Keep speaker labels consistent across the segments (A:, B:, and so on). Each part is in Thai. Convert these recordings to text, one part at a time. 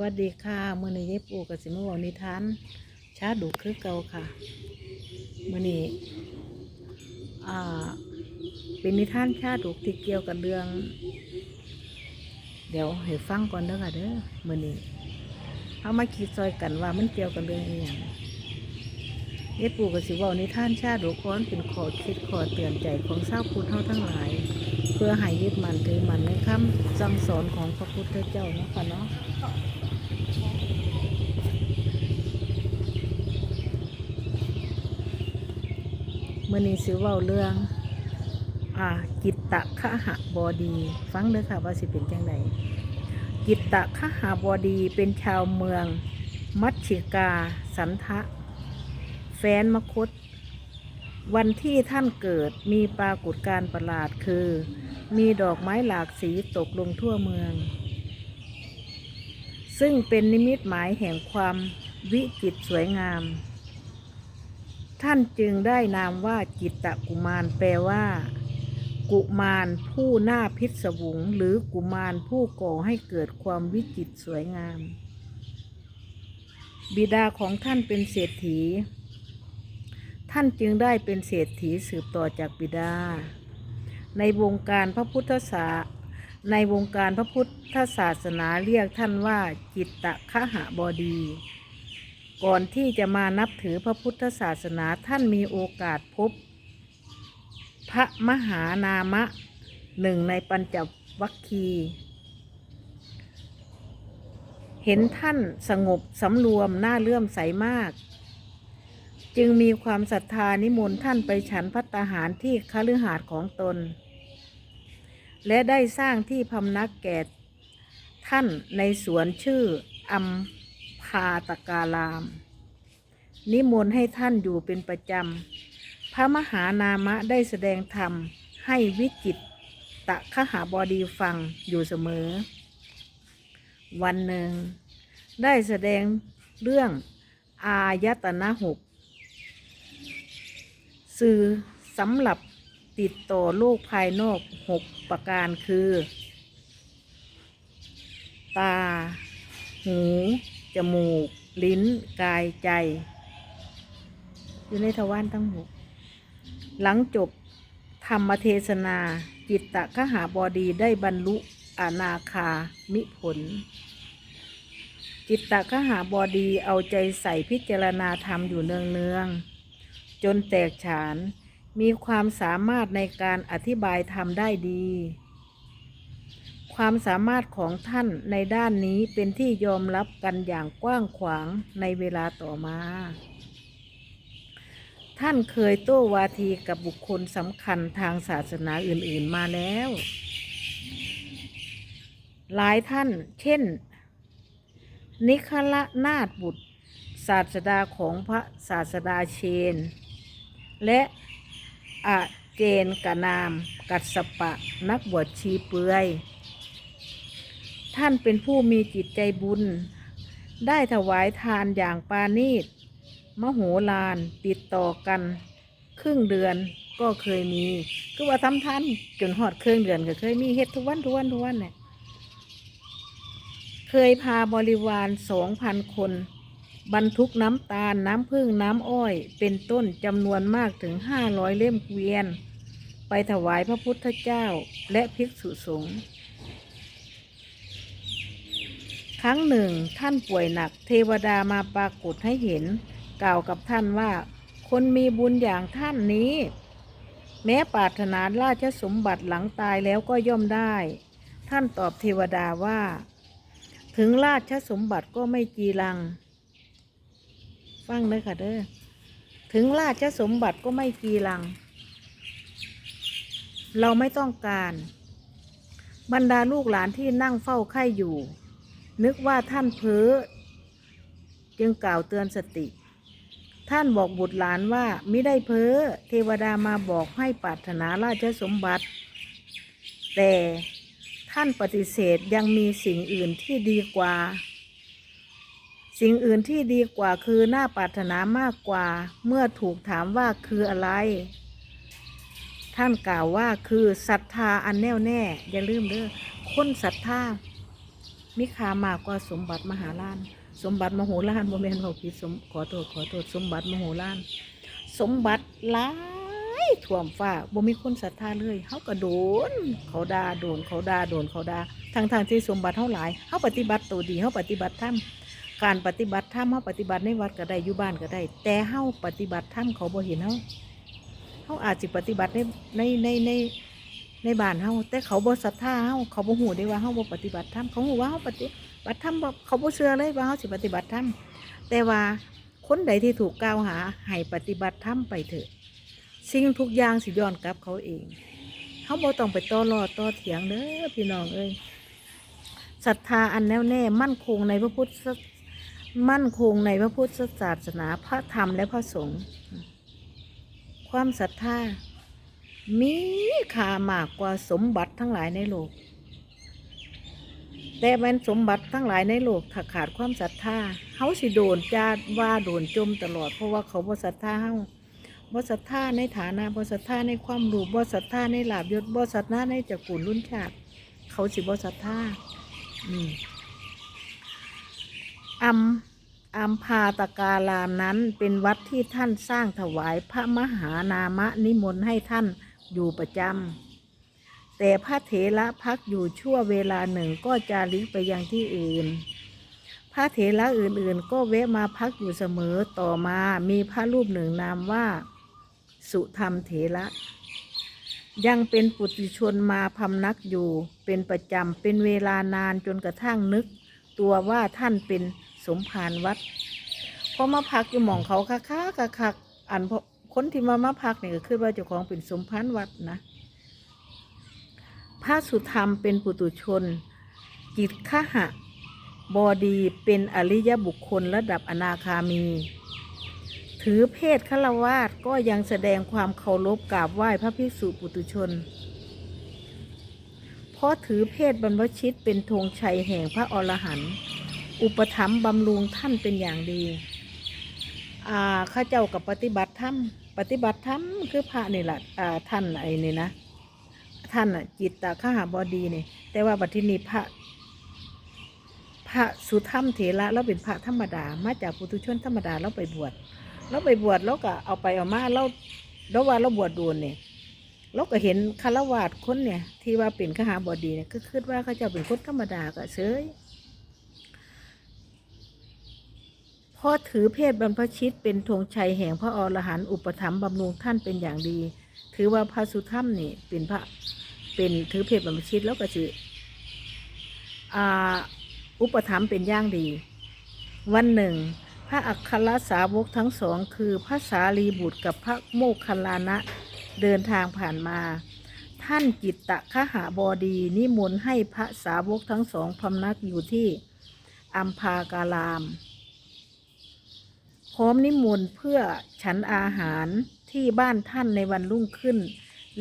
A: วัสดีค่ะมื่อนี้ยายปู่กับสิมาบอกนิทานชาดุคือเก่าค่ะมื่อนี้อ่เป็นนิทานชาดุที่เกี่ยวกับเรื่อง เดี๋ยวให้ฟังก่อนเด้อค่ะเด้อมื่อนี้เอามาคิดซอยกันว่ามันเกี่ยวกับเรื่องอหย่างยายปู่กับสิเว่านิทานชาดุค้อนเป็นขอคิดขอเตือนใจของชาพุทธเฮาทั้งหลาย เพื่อให้ยึดมันถือมันในคำสั่งสอนของพระพุทธเจ้านะค่ะเนาะ มื่อนี้สิเว้าเรื่อง อ่า กิตตะขหะบอดี ฟังเด้อค่ะว่าสิเป็นจังไดกิตตะขหะบอดีเป็นชาวเมือง มัชชิกา สันทะ แฟนมคต วันที่ท่านเกิดมีปรากฏการณ์ประหลาดคือ มีดอกไม้หลากสีตกลงทั่วเมือง ซึ่งเป็นนิมิตหมายแห่งความวิจิตรสวยงาม ท่านจึงได้นามว่าจิตตกุมารแปลว่า กุมารผู้หน้าพิศวงหรือกุมารผู้ก่อให้เกิดความวิจิตสวยงาม บิดาของท่านเป็นเศรษฐี ท่านจึงได้เป็นเศรษฐีสืบต่อจากบิดา ในวงการพระพุทธศาสในวงการพระพุทธศาสนาเรียกท่านว่าจิตตคหบดี ก่อนที่จะมานับถือพระพุทธศาสนาท่านมีโอกาสพบ พระมหานามะหนึ่งในปัญจวัคคีเห็นท่านสงบสำรวมน่าเลื่อมใสมาก จึงมีความศรัทธานิมนต์ท่านไปฉันพัตตาหารที่คฤหาสน์ของตน และได้สร้างที่พำนักแก่ท่านในสวนชื่ออัม พาตการาม นิมนต์ให้ท่านอยู่เป็นประจำ พระมหานามะได้แสดงธรรมให้วิจิตตะขหาบดีฟังอยู่เสมอ วันหนึ่ง ได้แสดงเรื่องอายตนะหกสื่อสำหรับติดต่อโลกภายนอกหกประการคือ ตา หู จมูก ลิ้น กายใจ อยู่ในทวารทั้งหกหลังจบธรรมเทศนาจิตตะขหาบอดีได้บรรลุอนาคามิผล จิตตะขหาบอดีเอาใจใส่พิจารณาธรรมอยู่เนืองๆจนแตกฉานมีความสามารถในการอธิบายธรรมได้ดี ความสามารถของท่านในด้านนี้เป็นที่ยอมรับกันอย่างกว้างขวางในเวลาต่อมา ท่านเคยโต้วาทีกับบุคคลสำคัญทางศาสนาอื่นๆมาแล้ว หลายท่าน เช่น นิคละนาถบุตร ศาสดาของพระศาสดาเชน และอาเจนกนาม กัสสปะนักบวชชีเปือย ท่านเป็นผู้มีจิตใจบุญ ได้ถวายทานอย่างปานีตมโหฬารติดต่อกัน ครึ่งเดือนก็เคยมี คือว่าทำทันจนหอดเครื่องเดือนก็เคยมีเฮ็ดทุกวันทุกวันทุกวันเนี่ยเคยพาบริวารสองพันคน บรรทุกน้ำตาลน้ำผึ้งน้ำอ้อย เป็นต้นจำนวนมากถึงห้าร้อยเล่มเกวียน ไปถวายพระพุทธเจ้าและภิกษุสงฆ์ ครั้งหนึ่งท่านป่วยหนักเทวดามาปรากฏให้เห็น กล่าวกับท่านว่า คนมีบุญอย่างท่านนี้ แม้ปรารถนาราชสมบัติหลังตายแล้วก็ย่อมได้ ท่านตอบเทวดาว่า ถึงราชสมบัติก็ไม่จีรัง ฟังเลยค่ะเด้อถึงราชสมบัติก็ไม่จีรัง เราไม่ต้องการ บรรดาลูกหลานที่นั่งเฝ้าไข่อยู่ นึกว่าท่านเพ้อจึงกล่าวเตือนสติ ท่านบอกบุตรหลานว่าไมิได้เพ้อเทวดามาบอกให้ปรารถนาราชสมบัติ แต่ท่านปฏิเสธยังมีสิ่งอื่นที่ดีกว่า สิ่งอื่นที่ดีกว่าคือหน้าปรารถนามากกว่า เมื่อถูกถามว่าคืออะไร ท่านกล่าวว่าคือศรัทธาอันแน่วแน่ อย่าลืมเด้อคนศรัทธา มีค่ามากกว่าสมบัติมหาลาน สมบัติมโหฬารบ่แม่นเว้าผิดสมขอโทษขอโทษสมบัติมโหฬารสมบัติหลายท่วมฟ้าบ่มีคนศรัทธาเลยเฮาก็โดน เขาด่าโดนเขาด่าโดนเขาด่าทั้งทางที่สมบัติเฮาหลายเฮาปฏิบัติตัวดีเฮาปฏิบัติธรรมการปฏิบัติธรรมเฮาปฏิบัติในวัดก็ได้อยู่บ้านก็ได้ แต่เฮาปฏิบัติธรรมเขาบ่เห็นเฮาเฮาอาจสิปฏิบัติในในในใน ในบ้านเฮาแต่เขาบ่ศรัทธาเฮาเขาบ่ฮู้ได้ว่าเฮาบ่ปฏิบัติธรรมเขาฮู้ว่าเฮาปฏิบัติธรรมบ่เขาบ่เชื่อเลยว่าเฮาสิปฏิบัติธรรมแต่ว่าคนใดที่ถูกกล่าวหาให้ปฏิบัติธรรมไปเถอะ สิ่งทุกอย่างสิย้อนกลับเขาเองเขาบ่ต้องไปต่อรอต่อเถียงเด้อพี่น้องเอ้ยศรัทธาอันแน่วแน่มั่นคงในพระพุทธมั่นคงในพระพุทธศาสนาพระธรรมและพระสงฆ์ความศรัทธา มีค่ามากกว่าสมบัติทั้งหลายในโลก แต่แมันสมบัติทั้งหลายในโลกถ้าขาดความศรัทธาเขาสิโดนจาดว่าโดนจมตลอด เพราะว่าเขาบ่ศรัทธาเฮาบ่ศรัทธาในฐานะบ่ศรัทธาในความรู้บ่ศรัทธาในลาบยศบ่ศรัทธาในจักกุลรุ่นชาติเขาสิบ่ศรัทธาอืมอัมอัมพาตการามนั้นเป็นวัดที่ท่านสร้างถวายพระมหานามะนิมนต์ให้ท่าน อยู่ประจำแต่พระเถระพักอยู่ชั่วเวลาหนึ่งก็จะลิกไปยังที่อื่น พระเถระอื่นๆ ก็แวะมาพักอยู่เสมอต่อมามีพระรูปหนึ่งนามว่า สุธรรมเถระยังเป็นปุถุชนมาพำนักอยู่ เป็นประจำเป็นเวลานานจนกระทั่งนึก ตัวว่าท่านเป็นสมภารวัดพอมาพักอยู่หม่องเขาคักคักคักคักอันพ คนที่มามาพักเนี่ยก็คือว่าเจ้าของเป็นสมภารวัดนะพระสุธรรมเป็นปุตุชน จิตขหะ บอดีเป็นอริยบุคคลระดับอนาคามี ถือเพศฆราวาสก็ยังแสดงความเคารพกราบไหว้พระภิกษุปุตุชน เพราะถือเพศบรรพชิตเป็นธงชัยแห่งพระอรหันต์อุปถัมภ์บำรุงท่านเป็นอย่างดี อ่าข้าเจ้ากับปฏิบัติธรรม ปฏิบัติธรรมคือพระนี่แหละอ่าท่านไอ้นี่นะ ท่านจิตตข้าหาบดีนี่ แต่ว่าบัดทีนี้พระ พระสุธรรมเถระเราเป็นพระธรรมดา มาจากปุถุชนธรรมดาเราไปบวชเราไปบวชเราก็เอาไปเอามาเราเราว่าเราบวชโดนเนี่ยเราก็เห็นคารวาสคนเนี่ย ที่ว่าเป็นขหาบอดีเนี่ยก็คิดว่าเขาจะเป็นคนธรรมดาก็เฉย พอถือเพศบรรพชิตเป็นธงชัยแห่งพระอรหันต์อุปถัมภ์บำรุงท่านเป็นอย่างดี ถือว่าพระสุธรรมนี่เป็นพระเป็นถือเพศบรรพชิตแล้วก็สิอ่าอุปถัมภ์เป็นอย่างดี วันหนึ่ง พระอัครสาวกทั้งสอง คือพระสารีบุตรกับพระโมคคัลลานะเดินทางผ่านมา ท่านจิตตะขหาบดี นิมนต์ให้พระสาวกทั้งสองพำนักอยู่ที่อัมพาการาม พร้อมนิมนต์เพื่อฉันอาหารที่บ้านท่านในวันรุ่งขึ้น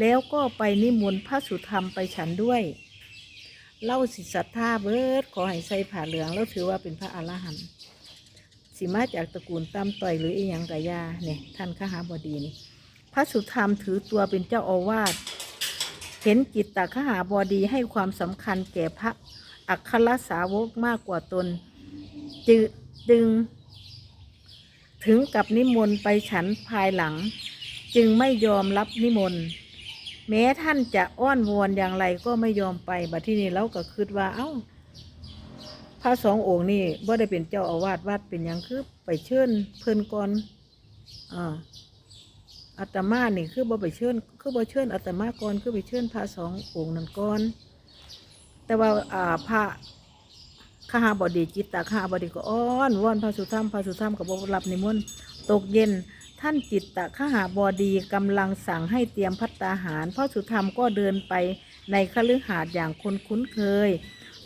A: แล้วก็ไปนิมนต์พระสุธรรมไปฉันด้วย เล่าสิศรัทธาเบิดขอให้ใส่ผ้าเหลืองแล้วถือว่าเป็นพระอรหันต์สิมาจากตระกูลตามต่อยหรืออีหยังกะยาเนี่ยท่านขหาบดีนี่พระสุธรรมถือตัวเป็นเจ้าอาวาสเห็นจิตตขหาบดีให้ความสำคัญแก่พระอัครสาวกมากกว่าตน จึจึง ถึงกับนิมนต์ไปฉันภายหลัง จึงไม่ยอมรับนิมนต์แม้ท่านจะอ้อนวอนอย่างไรก็ไม่ยอมไปบัดที่นี่เราก็คิดว่า เอ้า พระสององค์นี่บ่ได้เป็นเจ้าอาวาสวัดเป็นหยังคือไปเชิญเพิ่นก่อนอ่าอาตมานี่คือบ่ไปเชิญคือบ่เชิญอาตมาก่อนคือไปเชิญพระสององค์นั้นก่อน แต่ว่าอ่าพระ ข้าหาบอดีจิตตาข้าหาบดีก็อ้อนวอนพระสุธรรมพระสุธรรมก็บ่รับนิมนต์ตกเย็น ท่านจิตตะข้าหาบอดีกำลังสั่งให้เตรียมพัตตาหารพระสุธรรมก็เดินไปในคฤหาสน์อย่างคนคุ้นเคย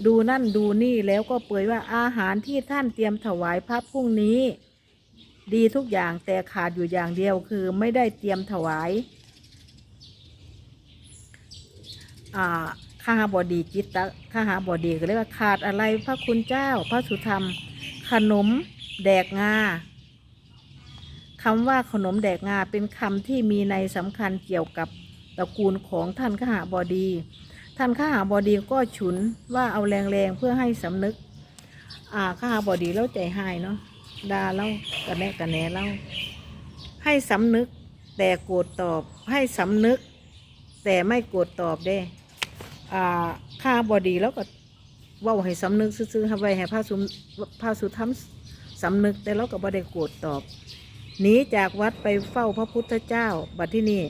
A: ดูนั่นดูนี่แล้วก็เปรยว่าอาหารที่ท่านเตรียมถวายพระพรุ่งนี้ ดีทุกอย่างแต่ขาดอยู่อย่างเดียวคือไม่ได้เตรียมถวายอ่า ข้าหาบอดีจิตตะข้าหาบอดีก็เรียกว่าขาดอะไรพระคุณเจ้า พระสุธรรม ขนมแดกงาคำว่าขนมแดกงาเป็นคำที่มีในสำคัญเกี่ยวกับตระกูลของท่านข้าหาบอดี ท่านข้าหาบอดีก็ฉุนว่าเอาแรงๆเพื่อให้สำนึก อ่าข้าหาบอดีแล้วใจหายเนาะด่าเล่ากระแนะกระแหนเล่าให้สำนึกแต่โกรธตอบให้สำนึก แต่ไม่โกรธตอบเด้ อ่าข้าบดีแล้วก็ว่าให้สำนึกซื่อๆให้ไว้ให้พระสุพระสุธรรมสำนึกแต่เราก็บ่ได้โกรธตอบหนีจากวัดไปเฝ้าพระพุทธเจ้า บัดที่นี่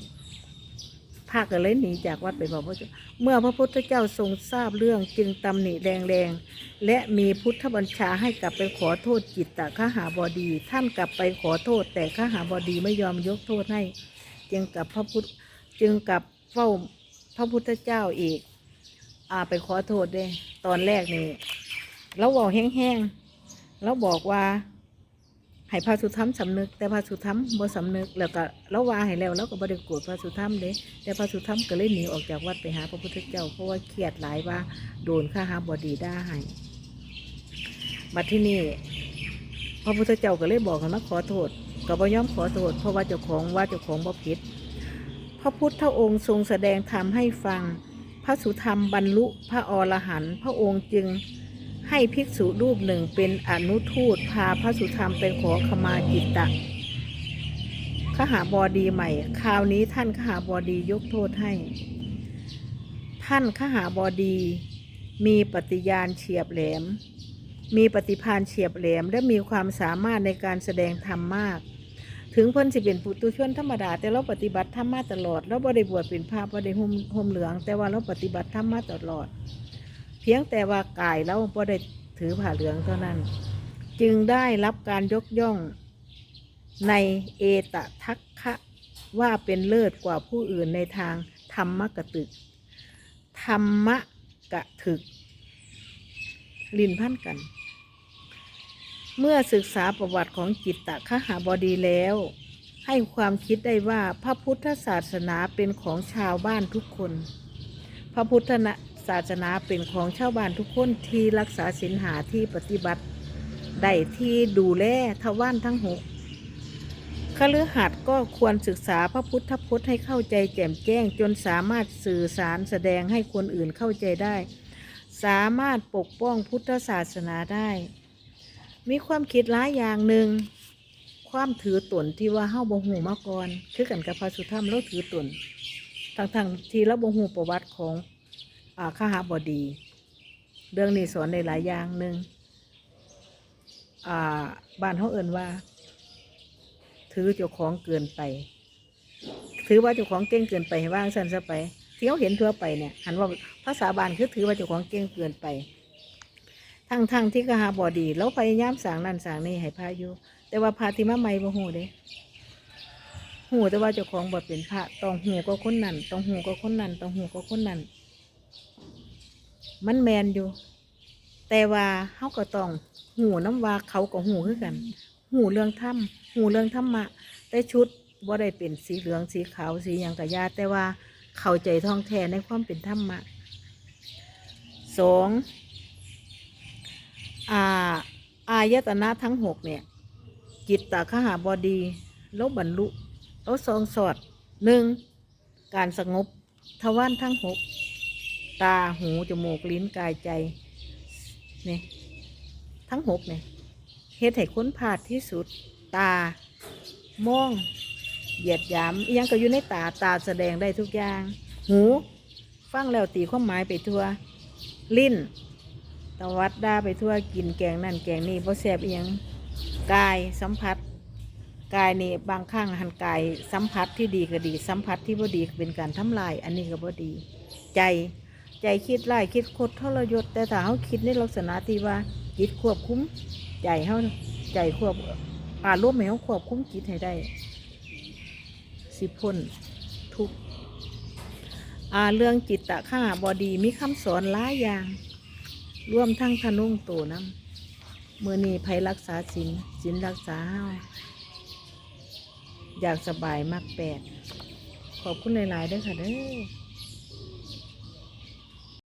A: พาก็เลยหนีจากวัดไปเฝ้าพระเจ้าเมื่อพระพุทธเจ้าทรงทราบเรื่องจึงตำหนิแรงๆ และมีพุทธบัญชาให้กลับไปขอโทษจิตตะขหาบอดี ท่านกลับไปขอโทษ แต่ขาหาบอดีไม่ยอมยกโทษให้ จึงกับพระพุทธจึงกับเฝ้าพระพุทธเจ้าอีก อาไปขอโทษเด้ตอนแรกนี่เราบอกแห้งๆเราบอกว่าให้พระสุธรรมสำนึก แต่พระสุธรรมบ่สำนึกแล้วก็เราว่าให้แล้วเราก็บ่ได้กรธพระสุธรรมเด้แต่พระสุธรรมก็เลยหนีออกจากวัดไปหาพระพุทธเจ้าเพราะว่าเครียดหลายว่าโดนข้าหาบดีด่าให้มาที่นี่พระพุทธเจ้าก็เลยบอกให้มาขอโทษก็บ่ยอมขอโทษเพราะว่าเจ้าของว่าเจ้าของบ่ผิดพระพุทธองค์ทรงแสดงธรรมให้ฟัง พระสุธรรมบรรลุพระอรหันต์พระองค์จึงให้ภิกษุรูปหนึ่งเป็นอนุทูตพาพระสุธรรมไปขอขมาจิตตะขหาบอดีใหม่ คราวนี้ท่านขหาบอดียกโทษให้ ท่านขหาบอดี มีปฏิญาณเฉียบแหลม มีปฏิภาณเฉียบแหลมและมีความสามารถในการแสดงธรรมมาก ถึงเพิ่นสิเป็นปุตุชนธรรมดา แต่เราปฏิบัติธรรมมาตลอดเราบ่ได้บวชเป็นพระบ่ได้ห่มห่มเหลือง แต่ว่าเราปฏิบัติธรรมมาตลอด เพียงแต่ว่ากายเราบ่ได้ถือผ้าเหลืองเท่านั้น จึงได้รับการยกย่องในเอตทัคคะว่าเป็นเลิศกว่าผู้อื่นในทางธรรมกตึก ธรรมกะถึก ลินพันกัน เมื่อศึกษาประวัติของจิตตคหาบดีแล้ว ให้ความคิดได้ว่าพระพุทธศาสนาเป็นของชาวบ้านทุกคน พระพุทธศาสนาเป็นของชาวบ้านทุกคนที่รักษาศีลหาที่ปฏิบัติได้ที่ดูแลทวารทั้งหกคฤหัสถ์ก็ควรศึกษาพระพุทธพจน์ให้เข้าใจแจ่มแจ้งจนสามารถสื่อสารแสดงให้คนอื่นเข้าใจได้ สามารถปกป้องพุทธศาสนาได้ มีความคิดหลายอย่างหนึ่งความถือตนที่ว่าเฮาบ่ฮู้มาก่อน คือกันกับพระสุธรรมเราถือตนทั้งที่เราบ่ฮู้ประวัติของอ่าข้าหาบดี เรื่องนี้สอนในหลายอย่างหนึ่งอ่าบ้านเขาเอิ่นว่า ถือเจ้าของเกินไป ถือว่าเจ้าของเก่งเกินไปว่างสันซะไปที่เขาเห็นทั่วไปเนี่ยหันว่าภาษาบานคือถือว่าเจ้าของเก่งเกินไป ทั้งทั้งๆที่กหาบอดีแล้วพยายามสั่งนั่นสั่งนี่ให้พาอยู่ แต่ว่าพาที่มาใหม่บ่หูเด้หูแต่ว่าเจ้าของบ่เป็นพระต้องหูก็คนนั้นต้องหูก็คนนั้นต้องหูก็คนนั้นมันแมนอยู่ แต่ว่าเฮาก็ต้องหูน้ำว่าเขาก็หูคือกัน หูเรื่องถ้ำหูเรื่องธรรมะแต่ชุดว่าได้เป็นสีเหลืองสีขาวสีหยังกะยาแต่ว่าเข้าใจท่องแท้ในความเป็นธรรมะสอง อาอายตนะทั้งหกเนี่ย จิตตาขหาบดีแลบบรรลุแล้วสองสอดหนึ่งการสงบทวารทั้งหกตาหู จมูก ลิ้นกายใจเนี่ยทั้งหกเนี่ยเฮ็ดให้ค้นผาดที่สุด ตามอง เหยียดยามยังก็อยู่ในตาตาแสดงได้ทุกอย่าง หู ฟังแล้วตีความหมายไปทั่ว ลิ้น ตวัดด่าไปทั่วกินแกงนั่นแกงนี่เพราะแสบเอิหยังกายสัมผัส กายนี่บางครั้งหันกายสัมผัสที่ดีก็ดี สัมผัสที่บ่ดีเป็นการทำลาย อันนี้ก็บ่ดี ใจใจคิดไล่คิดโคตรทรยศแต่ถ้าเขาคิดในลักษณะที่ว่าจิตควบคุมใจเขาใจควบอารมณ์ให้เขาควบคุมจิตให้ได้ สิพ้นทุกอ่าเรื่องจิตตะข้าบอดีมีคำสอนหลายอย่าง รวมทั้งทนุ่งโตน้ำเมื่อนี้ภัยรักษาศีลศีลรักษาห้าอยากสบายมากแปด ขอบคุณหลาย ๆ ด้วยค่ะเด้อ